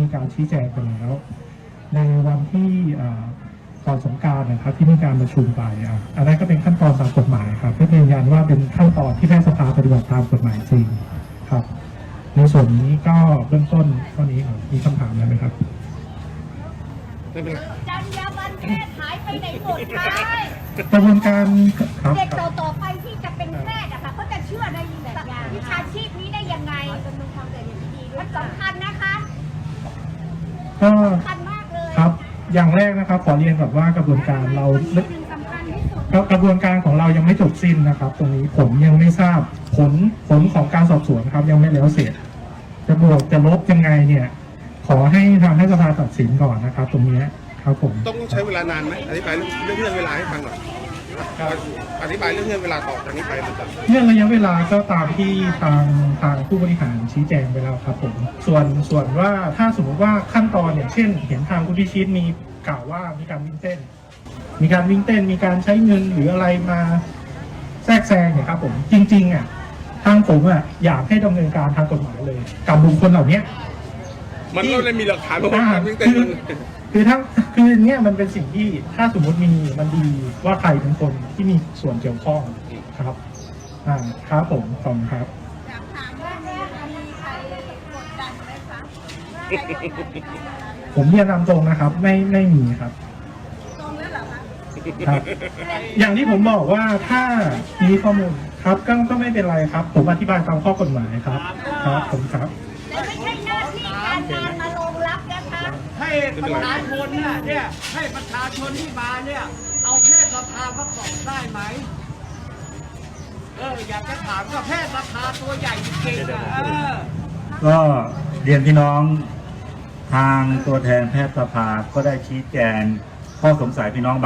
มีการชี้แจงไปแล้ว ในวันที่เอ่อก่อนสงกรารนะครับที่มีการประชุมไปอะอันนั้นก็เป็นขั้นตอนตามกฎหมายครับเพื่อยืนยันว่าเป็นขั้นตอนที่แพทยสภาปฏิบัติตามกฎหมายจริงครับ ในส่วนนี้ก็เบื้องต้นเท่านี้ครับมีคำถามอะไรไหมครับไม่เป็นไรจรรยาบรรณแพทย์หายไปไหนหมดคะกระบวนการครับเด็กครับต่อๆไปที่จะเป็นแพทย์อะค่ะเขาจะเชื่อในวิชาชีพนี้ได้ยังไงมันสำคัญนะคะ ก็สำคัญมากเลยครับอย่างแรกนะครับขอเรียนแบบว่ากระบวนการเราคนที่หนึ่งสำคัญที่สุดกระบวนการของเรายังไม่จบสิ้นนะครับ ตรงนี้ผมยังไม่ทราบผลผลของการสอบสวนครับยังไม่แล้วเสร็จ จะบวกจะลบยังไงเนี่ย ขอให้ทางให้สภาตัดสินก่อนนะครับ ตรงเนี้ยครับผม ต้องใช้เวลานานไหมอธิบายเรื่องเรื่องเวลาให้ฟังหน่อย อธิบายเรื่องเงื่อนเวลาต่อจากนี้ไปมันจะเรื่องระยะเวลาก็ตามที่ทางทางผู้บริหารชี้แจงไปแล้วครับผมส่วนส่วนว่าถ้าสมมติว่าขั้นตอนอย่างเช่น เห็นทางผู้พิชิตมีกล่าวว่ามีการวิ่งเต้น มีการวิ่งเต้นมีการใช้เงินหรืออะไรมาแทรกแซงเนี่ยครับผมจริงๆอะทางผมอะอยากให้ดำเนินการทางกฎหมายเลย กับบุคคลเหล่าเนี้ยมันก็เลยมีหลักฐานว่าการวิ่งเต้น คือคือถ้าคือเนี่ยมันเป็นสิ่งที่ถ้าสมมติมีมันดีว่าใครเป็นคนที่มีส่วนเกี่ยวข้องครับ อ่าครับผมขอบคุณครับอยากถามว่าแม่มีใครกดดันไหมคะผมเรียนตามตรงนะครับ ไม่ไม่มีครับ ตรงแล้วเหรอคะครับ อย่างที่ผมบอกว่าถ้ามีข้อมูลครับก็ก็ไม่เป็นไรครับ ผมอธิบายตามข้อกฎหมายครับ ครับผมครับ แต่ไม่ใช่หน้าที่การงานมาลงรับนะคะ ให้ประชาชนเนี่ยเนี่ยให้ประชาชนที่มาเนี่ย เอาแพทย์สภามาสอบได้ไหมเอออยากจะถามว่าแพทย์สภาตัวใหญ่จริงอะเออก็เรียนพี่น้องทางตัวแทนแพทยสภาก็ได้ชี้แจงข้อสงสัยพี่น้อง